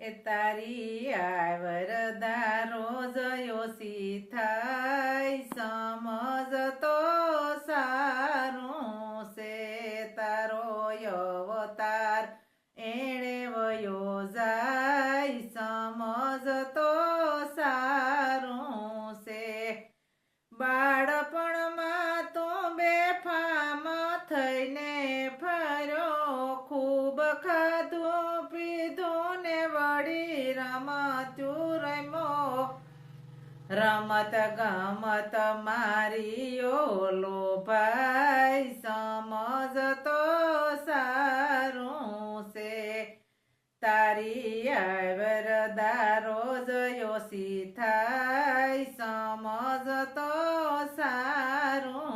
એ તારી આવરદા રોજ યોસી થાય સમજતો સારું છે તારો અવતાર. એણે વયો જાય સમજતો સારું છે. બાળપણમાં તો બેફામ થઈને ફર્યો, ખૂબ ખાધું વળી રમતું રમ્યો. રમત ગમત મારીઓ લો ભાઈ સમજતો સારું છે. તારી આવરદા રોજ યોસી થાય સમજતો સારું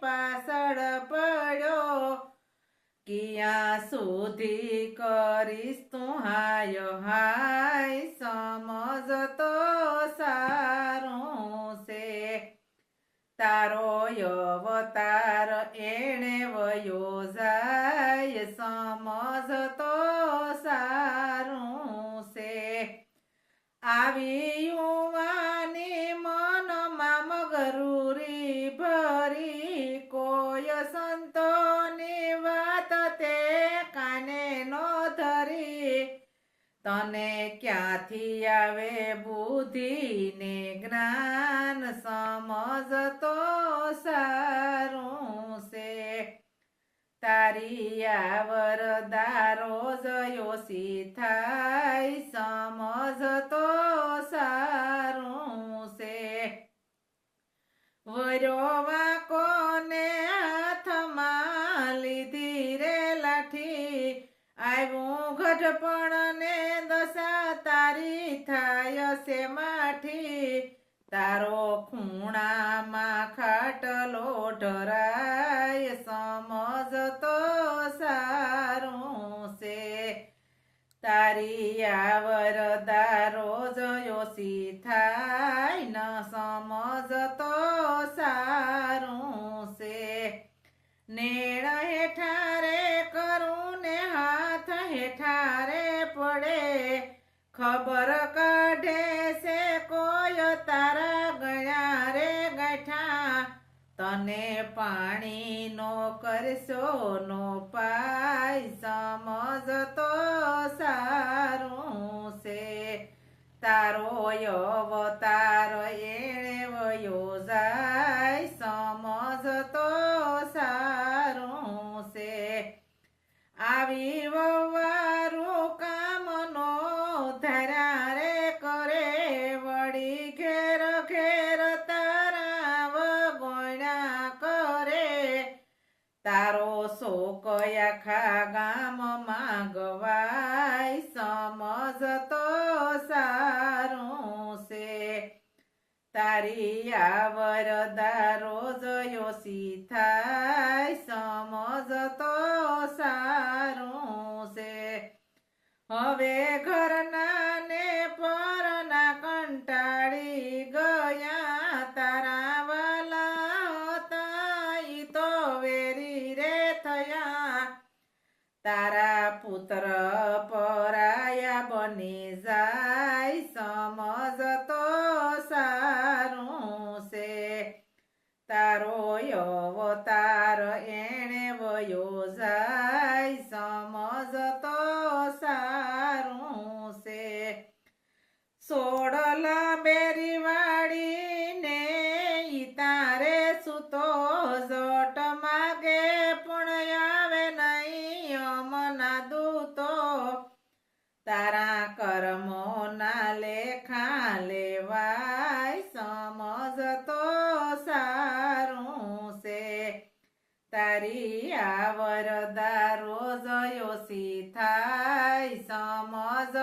પાછળ પડ્યો. ક્યાં સુધી કરીશ તું હાય હાય સમજતો સારું છે. તારો અવતાર એણે વયો જાય સમજતો સારું છે. આવી તને ક્યાંથી આવે બુદ્ધિ ને જ્ઞાન સમજતો સારું છે. તારી આવરદા રોજ યોસી થાય સમજતો સારું છે. વરોવા થાય છે માઠી. તારો ખૂણામાં ખાટલો ઢરાય સમજતો સારું છે. તારી આવરદા રોજ યોસી થાય, ન સમજતો સારું છે. નેણ હેઠારે કરું ને હાથ હેઠારે પડે. ખબર કાઢે છે કોઈ તારા ગયા રે ગઠા? તને પાણી નો કરશો, નો પાય સમજતો સારું છે. તારો અવતાર એણે વયો જાય. આખા ગામમાં ગવાય સમજતો સારું છે. તારી આવરદા રોજ યોસી થાય સમજતો સારું છે. હવે ઘરના તારા તારા કર્મોના લેખા લેવાય સમજ તો સારું છે. તારી આવરદા રોજ યોશી થાય સમજ